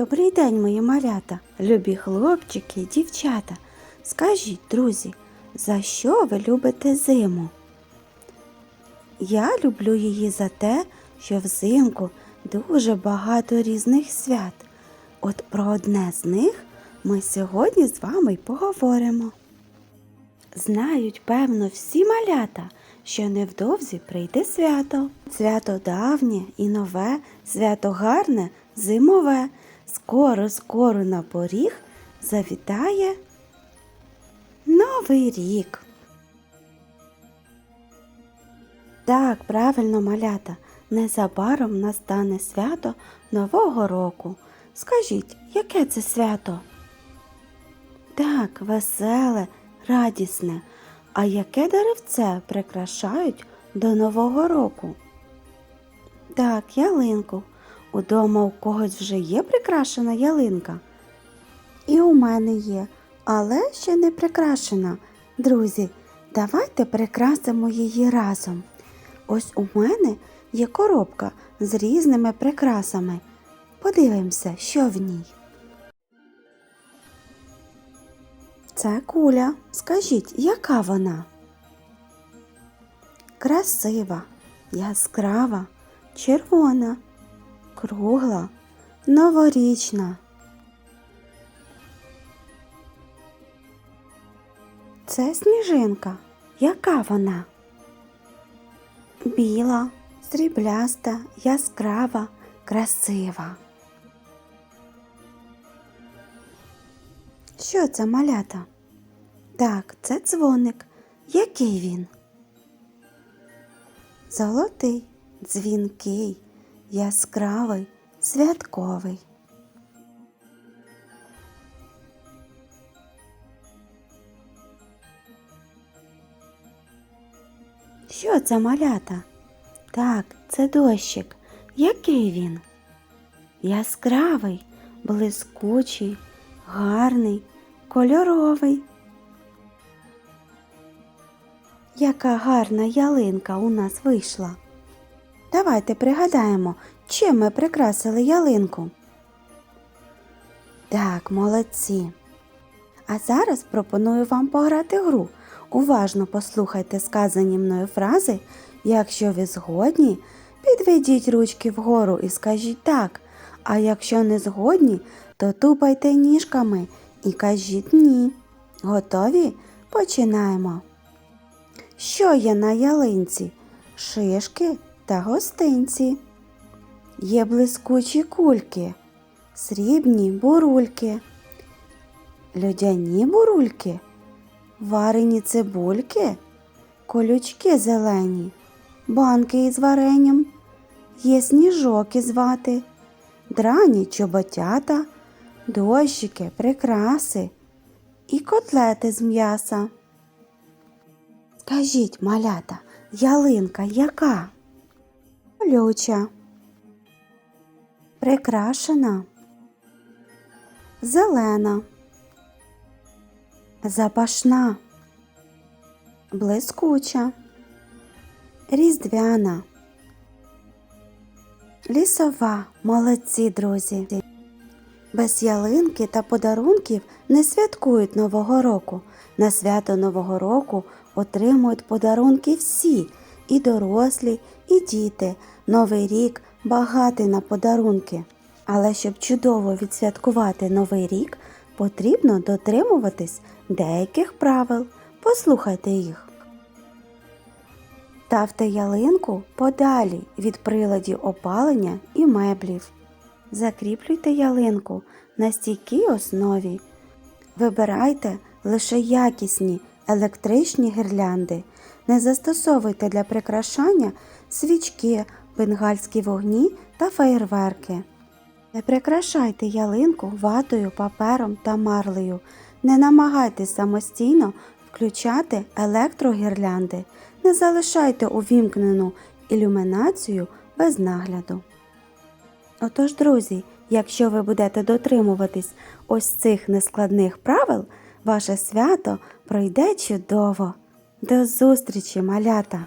Добрий день, мої малята, любі хлопчики, і дівчата. Скажіть, друзі, за що ви любите зиму? Я люблю її за те, що взимку дуже багато різних свят. От про одне з них ми сьогодні з вами й поговоримо. Знають, певно, всі малята, що невдовзі прийде свято. Свято давнє і нове, свято гарне, зимове. Скоро, скоро на поріг завітає Новий рік. Так, правильно, малята, незабаром настане свято Нового року. Скажіть, яке це свято? Так, веселе, радісне. А яке деревце прикрашають до Нового року? Так, ялинку. Удома у когось вже є прикрашена ялинка? І у мене є, але ще не прикрашена. Друзі, давайте прикрасимо її разом. Ось у мене є коробка з різними прикрасами. Подивимося, що в ній. Це куля. Скажіть, яка вона? Красива, яскрава, червона, кругла, новорічна. Це сніжинка. Яка вона? Біла, срібляста, яскрава, красива. Що це малята? Так, це дзвоник. Який він? Золотий, дзвінкий, яскравий, святковий. Що це малята? Так, це дощик. Який він? Яскравий, блискучий, гарний, кольоровий. Яка гарна ялинка у нас вийшла. Давайте пригадаємо, чим ми прикрасили ялинку. Так, молодці. А зараз пропоную вам пограти гру. Уважно послухайте сказані мною фрази. Якщо ви згодні, підведіть ручки вгору і скажіть так. А якщо не згодні, то тупайте ніжками і кажіть ні. Готові? Починаємо. Що є на ялинці? Шишки та гостинці. Є блискучі кульки, срібні бурульки, льодяні бурульки, варені цибульки, колючки зелені, банки із варенням, є сніжок із вати, драні чоботята, дощики, прикраси і котлети з м'яса. Кажіть, малята, ялинка яка? Колюча, прикрашена, зелена, запашна, блискуча, різдвяна, лісова, молодці, друзі. Без ялинки та подарунків не святкують Нового року. На свято Нового року отримують подарунки всі і дорослі, і діти. Новий рік багатий на подарунки. Але щоб чудово відсвяткувати Новий рік, потрібно дотримуватись деяких правил. Послухайте їх. Ставте ялинку подалі від приладів опалення і меблів. Закріплюйте ялинку на стійкій основі. Вибирайте лише якісні електричні гірлянди. Не застосовуйте для прикрашання свічки, бенгальські вогні та феєрверки. Не прикрашайте ялинку ватою, папером та марлею. Не намагайтесь самостійно включати електрогірлянди. Не залишайте увімкнену ілюмінацію без нагляду. Отож, друзі, якщо ви будете дотримуватись ось цих нескладних правил, ваше свято пройде чудово. До зустрічі, малята!